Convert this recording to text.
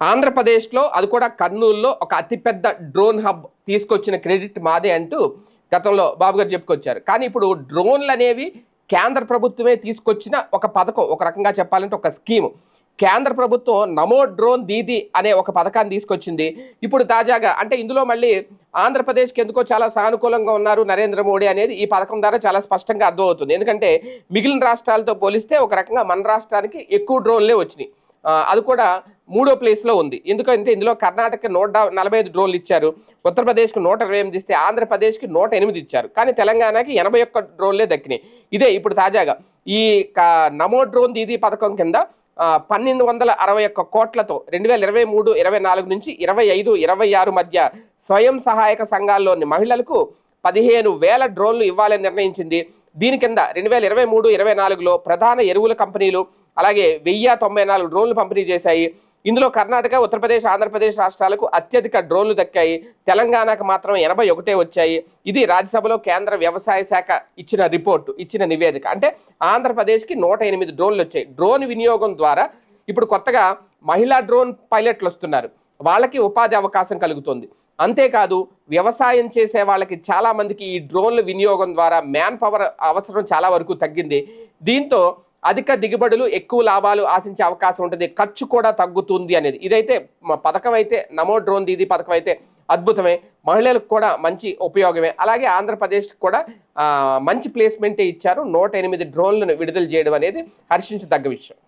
ఆంధ్రప్రదేశ్లో అది కూడా కర్నూలులో ఒక అతిపెద్ద డ్రోన్ హబ్ తీసుకొచ్చిన క్రెడిట్ మాదే అంటూ గతంలో బాబు గారు చెప్పుకొచ్చారు. కానీ ఇప్పుడు డ్రోన్లు అనేవి కేంద్ర ప్రభుత్వమే తీసుకొచ్చిన ఒక పథకం ఒక రకంగా చెప్పాలంటే ఒక స్కీమ్. కేంద్ర ప్రభుత్వం నమో డ్రోన్ దీది అనే ఒక పథకాన్ని తీసుకొచ్చింది. ఇప్పుడు తాజాగా అంటే ఇందులో మళ్ళీ ఆంధ్రప్రదేశ్కి ఎందుకో చాలా సానుకూలంగా ఉన్నారు నరేంద్ర మోడీ అనేది ఈ పథకం ద్వారా చాలా స్పష్టంగా అర్థమవుతుంది. ఎందుకంటే మిగిలిన రాష్ట్రాలతో పోలిస్తే ఒక రకంగా మన రాష్ట్రానికి ఎక్కువ డ్రోన్లే వచ్చినాయి. అది కూడా మూడో ప్లేస్లో ఉంది. ఎందుకంటే ఇందులో కర్ణాటక నూట నలభై ఐదు డ్రోన్లు ఇచ్చారు. ఉత్తరప్రదేశ్కి నూట ఇరవై ఎనిమిది ఇస్తే ఆంధ్రప్రదేశ్కి నూట ఎనిమిది ఇచ్చారు. కానీ తెలంగాణకి ఎనభై ఒక్క డ్రోన్లే దక్కినాయి. ఇదే ఇప్పుడు తాజాగా ఈ నమో డ్రోన్ దీదీ పథకం కింద పన్నెండు వందల అరవై ఒక్క కోట్లతో రెండు వేల ఇరవై మూడు ఇరవై నాలుగు నుంచి ఇరవై ఐదు ఇరవై ఆరు మధ్య స్వయం సహాయక సంఘాల్లోని మహిళలకు పదిహేను వేల డ్రోన్లు ఇవ్వాలని నిర్ణయించింది. దీని కింద రెండు వేల ఇరవై మూడు ఇరవై నాలుగులో ప్రధాన ఎరువుల కంపెనీలు అలాగే వెయ్యి తొంభై నాలుగు డ్రోన్లు పంపిణీ చేశాయి. ఇందులో కర్ణాటక ఉత్తరప్రదేశ్ ఆంధ్రప్రదేశ్ రాష్ట్రాలకు అత్యధిక డ్రోన్లు దక్కాయి. తెలంగాణకు మాత్రం ఎనభై ఒకటే వచ్చాయి. ఇది రాజ్యసభలో కేంద్ర వ్యవసాయ శాఖ ఇచ్చిన రిపోర్టు ఇచ్చిన నివేదిక. అంటే ఆంధ్రప్రదేశ్కి నూట ఎనిమిది డ్రోన్లు వచ్చాయి. డ్రోన్ వినియోగం ద్వారా ఇప్పుడు కొత్తగా మహిళా డ్రోన్ పైలట్లు వస్తున్నారు. వాళ్ళకి ఉపాధి అవకాశం కలుగుతుంది. అంతేకాదు వ్యవసాయం చేసే వాళ్ళకి చాలామందికి ఈ డ్రోన్ల వినియోగం ద్వారా మ్యాన్ పవర్ అవసరం చాలా వరకు తగ్గింది. దీంతో అధిక దిగుబడులు ఎక్కువ లాభాలు ఆశించే అవకాశం ఉంటుంది. ఖర్చు కూడా తగ్గుతుంది అనేది. ఇదైతే పథకం అయితే నమో డ్రోన్ దీది పథకం అయితే అద్భుతమే. మహిళలకు కూడా మంచి ఉపయోగమే. అలాగే ఆంధ్రప్రదేశ్కి కూడా మంచి ప్లేస్మెంటే ఇచ్చారు. నూట ఎనిమిది డ్రోన్లను విడుదల చేయడం అనేది హర్షించదగ్గ విషయం.